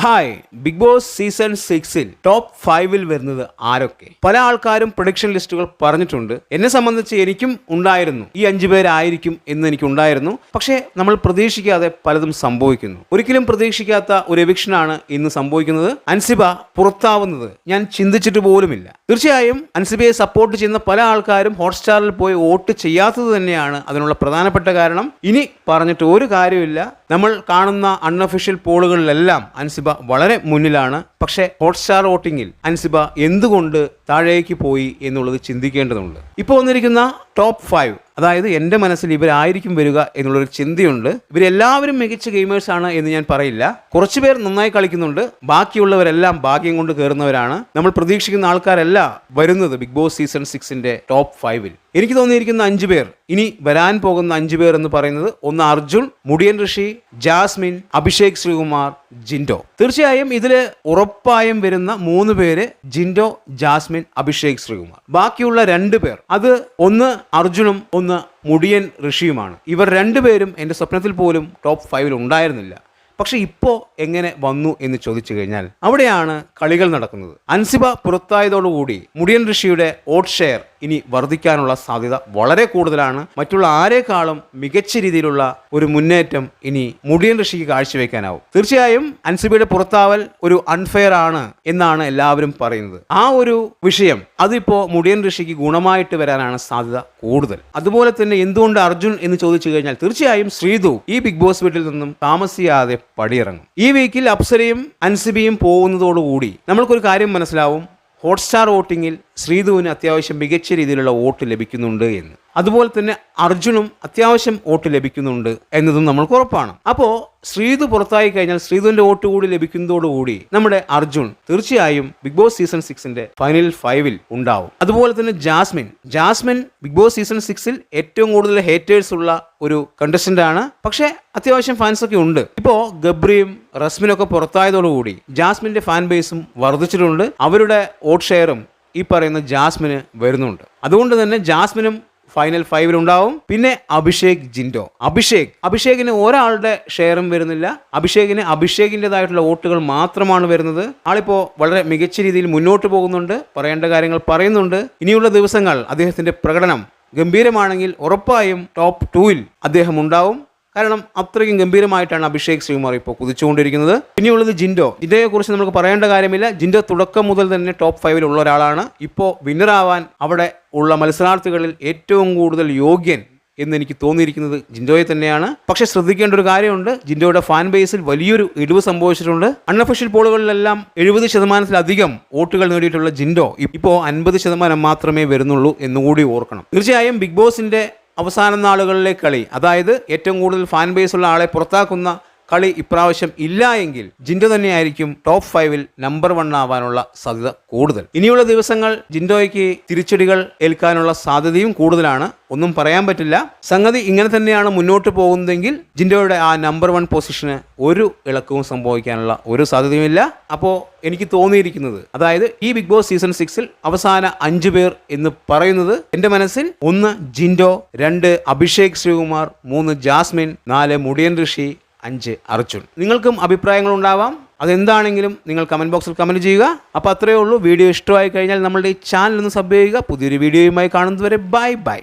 Hi big boss season സിക്സിൽ top ഫൈവിൽ വരുന്നത് ആരൊക്കെ? പല ആൾക്കാരും പ്രൊഡിക്ഷൻ ലിസ്റ്റുകൾ പറഞ്ഞിട്ടുണ്ട്. എന്നെ സംബന്ധിച്ച് എനിക്കും ഉണ്ടായിരുന്നു. ഈ അഞ്ചു പേരായിരിക്കും എന്ന് എനിക്ക് ഉണ്ടായിരുന്നു. പക്ഷേ നമ്മൾ പ്രതീക്ഷിക്കാതെ പലതും സംഭവിക്കുന്നു. ഒരിക്കലും പ്രതീക്ഷിക്കാത്ത ഒരു എവിക്ഷനാണ് ഇന്ന് സംഭവിക്കുന്നത്. അൻസിബ പുറത്താവുന്നത് ഞാൻ ചിന്തിച്ചിട്ട് പോലുമില്ല. തീർച്ചയായും അൻസിബയെ സപ്പോർട്ട് ചെയ്യുന്ന പല ആൾക്കാരും ഹോട്ട്സ്റ്റാറിൽ പോയി വോട്ട് ചെയ്യാത്തത് തന്നെയാണ് അതിനുള്ള പ്രധാനപ്പെട്ട കാരണം. ഇനി പറഞ്ഞിട്ട് ഒരു കാര്യമില്ല നമ്മൾ കാണുന്ന അൺഒഫീഷ്യൽ പോളുകളിലെല്ലാം അൻസിബ വളരെ മുന്നിലാണ്. പക്ഷേ ഹോട്ട്സ്റ്റാർ വോട്ടിങ്ങിൽ അൻസിബ എന്തുകൊണ്ട് താഴേക്ക് പോയി എന്നുള്ളത് ചിന്തിക്കേണ്ടതുണ്ട്. ഇപ്പോൾ വന്നിരിക്കുന്ന ടോപ്പ് ഫൈവ് അതായത് എന്റെ മനസ്സിൽ ഇവരായിരിക്കും വരിക എന്നുള്ളൊരു ചിന്തയുണ്ട്. ഇവരെല്ലാവരും മികച്ച ഗെയിമേഴ്സ് ആണ് എന്ന് ഞാൻ പറയില്ല. കുറച്ചു പേർ നന്നായി കളിക്കുന്നുണ്ട്. ബാക്കിയുള്ളവരെല്ലാം ഭാഗ്യം കൊണ്ട് കയറുന്നവരാണ്. നമ്മൾ പ്രതീക്ഷിക്കുന്ന ആൾക്കാരല്ല വരുന്നത് ബിഗ് ബോസ് സീസൺ സിക്സിന്റെ ടോപ്പ് ഫൈവിൽ. എനിക്ക് തോന്നിയിരിക്കുന്ന അഞ്ചു പേർ. ഇനി വരാൻ പോകുന്ന അഞ്ചു പേർ എന്ന് പറയുന്നത് ഒന്ന് അർജുൻ മുടിയൻ ഋഷി ജാസ്മിൻ അഭിഷേക് ശ്രീകുമാർ ജിൻഡോ. തീർച്ചയായും ഇതിൽ ഉറപ്പായും വരുന്ന മൂന്ന് പേര് ജിൻഡോ ജാസ്മിൻ അഭിഷേക് ശ്രീകുമാർ. ബാക്കിയുള്ള രണ്ട് പേർ. അത് ഒന്ന് അർജുനും ഒന്ന് മുടിയൻ ഋഷിയുമാണ്. ഇവർ രണ്ടുപേരും എന്റെ സ്വപ്നത്തിൽ പോലും ടോപ്പ് ഫൈവിൽ ഉണ്ടായിരുന്നില്ല. പക്ഷെ ഇപ്പോൾ എങ്ങനെ വന്നു എന്ന് ചോദിച്ചു കഴിഞ്ഞാൽ അവിടെയാണ് കളികൾ നടക്കുന്നത്. അൻസിബ പുറത്തായതോടുകൂടി മുടിയൻ ഋഷിയുടെ ഓട്ട് ഷെയർ ഇനി വർദ്ധിക്കാനുള്ള സാധ്യത വളരെ കൂടുതലാണ്. മറ്റുള്ള ആരെക്കാളും മികച്ച രീതിയിലുള്ള ഒരു മുന്നേറ്റം ഇനി മുടിയൻ ഋഷിക്ക് കാഴ്ചവെക്കാനാവും. തീർച്ചയായും അൻസിബിയുടെ പുറത്താവൽ ഒരു അൺഫെയർ ആണ് എന്നാണ് എല്ലാവരും പറയുന്നത്. ആ ഒരു വിഷയം അതിപ്പോ മുടിയൻ ഋഷിക്ക് ഗുണമായിട്ട് വരാനാണ് സാധ്യത കൂടുതൽ. അതുപോലെ തന്നെ എന്തുകൊണ്ട് അർജുൻ എന്ന് ചോദിച്ചു കഴിഞ്ഞാൽ തീർച്ചയായും ശ്രീതു ഈ ബിഗ് ബോസ് വീട്ടിൽ നിന്നും താമസിയാതെ പടിയിറങ്ങും. ഈ വീക്കിൽ അപ്സരയും അൻസിബിയും പോകുന്നതോടുകൂടി നമ്മൾക്കൊരു കാര്യം മനസ്സിലാവും. ഹോട്ട്സ്റ്റാർ വോട്ടിങ്ങിൽ ശ്രീധുവിന് അത്യാവശ്യം മികച്ച രീതിയിലുള്ള വോട്ട് ലഭിക്കുന്നുണ്ട് എന്ന്. അതുപോലെ തന്നെ അർജുനും അത്യാവശ്യം വോട്ട് ലഭിക്കുന്നുണ്ട് എന്നതും നമ്മൾക്ക് ഉറപ്പാണ്. അപ്പോൾ ശ്രീധു പുറത്തായി കഴിഞ്ഞാൽ ശ്രീധുവിന്റെ വോട്ട് കൂടി ലഭിക്കുന്നതോടുകൂടി നമ്മുടെ അർജുൻ തീർച്ചയായും ബിഗ് ബോസ് സീസൺ സിക്സിന്റെ ഫൈനൽ ഫൈവിൽ ഉണ്ടാവും. അതുപോലെ തന്നെ Jasmine. Jasmine big boss season സിക്സിൽ ഏറ്റവും കൂടുതൽ ഹേറ്റേഴ്സ് ഉള്ള ഒരു കണ്ടസ്റ്റന്റ് ആണ്. പക്ഷേ അത്യാവശ്യം ഫാൻസ് ഒക്കെ ഉണ്ട്. ഇപ്പോ ഗബ്രിയും റസ്മിനൊക്കെ പുറത്തായതോടുകൂടി ജാസ്മിന്റെ ഫാൻ ബേസും വർദ്ധിച്ചിട്ടുണ്ട്. അവരുടെ വോട്ട് ഷെയറും ഈ പറയുന്ന ജാസ്മിന് വരുന്നുണ്ട്. അതുകൊണ്ട് തന്നെ ജാസ്മിനും ഫൈനൽ ഫൈവിൽ ഉണ്ടാവും. പിന്നെ അഭിഷേക് ജിൻഡോ. അഭിഷേക്. അഭിഷേകിന് ഒരാളുടെ ഷെയറും വരുന്നില്ല. അഭിഷേകിന് അഭിഷേകിന്റെതായിട്ടുള്ള വോട്ടുകൾ മാത്രമാണ് വരുന്നത്. ആളിപ്പോ വളരെ മികച്ച രീതിയിൽ മുന്നോട്ട് പോകുന്നുണ്ട്. പറയേണ്ട കാര്യങ്ങൾ പറയുന്നുണ്ട്. ഇനിയുള്ള ദിവസങ്ങൾ അദ്ദേഹത്തിന്റെ പ്രകടനം ഗംഭീരമാണെങ്കിൽ ഉറപ്പായും ടോപ്പ് ടൂവിൽ അദ്ദേഹം ഉണ്ടാവും. കാരണം അത്രയ്ക്കും ഗംഭീരമായിട്ടാണ് അഭിഷേക് ശ്രീകുമാർ ഇപ്പോൾ കുതിച്ചുകൊണ്ടിരിക്കുന്നത്. പിന്നെയുള്ളത് ജിൻഡോ. ഇതേക്കുറിച്ച് കുറിച്ച് നമുക്ക് പറയേണ്ട കാര്യമില്ല. ജിൻഡോ തുടക്കം മുതൽ തന്നെ ടോപ്പ് ഫൈവിൽ ഉള്ള ഒരാളാണ്. ഇപ്പോൾ വിന്നറാവാൻ അവിടെ ഉള്ള മത്സരാർത്ഥികളിൽ ഏറ്റവും കൂടുതൽ യോഗ്യൻ എന്ന് എനിക്ക് തോന്നിയിരിക്കുന്നത് ജിൻഡോയെ തന്നെയാണ്. പക്ഷെ ശ്രദ്ധിക്കേണ്ട ഒരു കാര്യമുണ്ട്. ജിൻഡോയുടെ ഫാൻ ബേസിൽ വലിയൊരു ഇടിവ് സംഭവിച്ചിട്ടുണ്ട്. അൺഒഫീഷ്യൽ പോളുകളിലെല്ലാം എഴുപത് ശതമാനത്തിലധികം വോട്ടുകൾ നേടിയിട്ടുള്ള ജിൻഡോ ഇപ്പോൾ അൻപത് ശതമാനം മാത്രമേ വരുന്നുള്ളൂ എന്നുകൂടി ഓർക്കണം. തീർച്ചയായും ബിഗ് ബോസിന്റെ അവസാന നാളുകളിലെ കളി. അതായത് ഏറ്റവും കൂടുതൽ ഫാൻ ബേസ് ഉള്ള ആളെ പുറത്താക്കുന്ന കളി ഇപ്രാവശ്യം ഇല്ല എങ്കിൽ ജിൻഡോ തന്നെയായിരിക്കും ടോപ്പ് ഫൈവിൽ നമ്പർ വൺ ആവാനുള്ള സാധ്യത കൂടുതൽ. ഇനിയുള്ള ദിവസങ്ങൾ ജിൻഡോയ്ക്ക് തിരിച്ചടികൾ ഏൽക്കാനുള്ള സാധ്യതയും കൂടുതലാണ്. ഒന്നും പറയാൻ പറ്റില്ല. സംഗതി ഇങ്ങനെ തന്നെയാണ് മുന്നോട്ട് പോകുന്നതെങ്കിൽ ജിൻഡോയുടെ ആ നമ്പർ വൺ പൊസിഷന് ഒരു ഇളക്കവും സംഭവിക്കാനുള്ള ഒരു സാധ്യതയുമില്ല. അപ്പോൾ എനിക്ക് തോന്നിയിരിക്കുന്നത് അതായത് ഈ ബിഗ് ബോസ് സീസൺ സിക്സിൽ അവസാന അഞ്ചു പേർ എന്ന് പറയുന്നത് എന്റെ മനസ്സിൽ ഒന്ന് ജിൻഡോ രണ്ട് അഭിഷേക് ശ്രീകുമാർ മൂന്ന് ജാസ്മിൻ നാല് മുടിയൻ ഋഷി അഞ്ച് അർജുൻ. നിങ്ങൾക്കും അഭിപ്രായങ്ങൾ ഉണ്ടാവാം. അതെന്താണെങ്കിലും നിങ്ങൾ കമന്റ് ബോക്സിൽ കമന്റ് ചെയ്യുക. അപ്പോൾ അത്രയേ ഉള്ളൂ. വീഡിയോ ഇഷ്ടമായി കഴിഞ്ഞാൽ നമ്മളുടെ ഈ ചാനൽ ഒന്ന് സബ് ചെയ്യുക. പുതിയൊരു വീഡിയോയുമായി കാണുന്നതുവരെ ബൈ ബൈ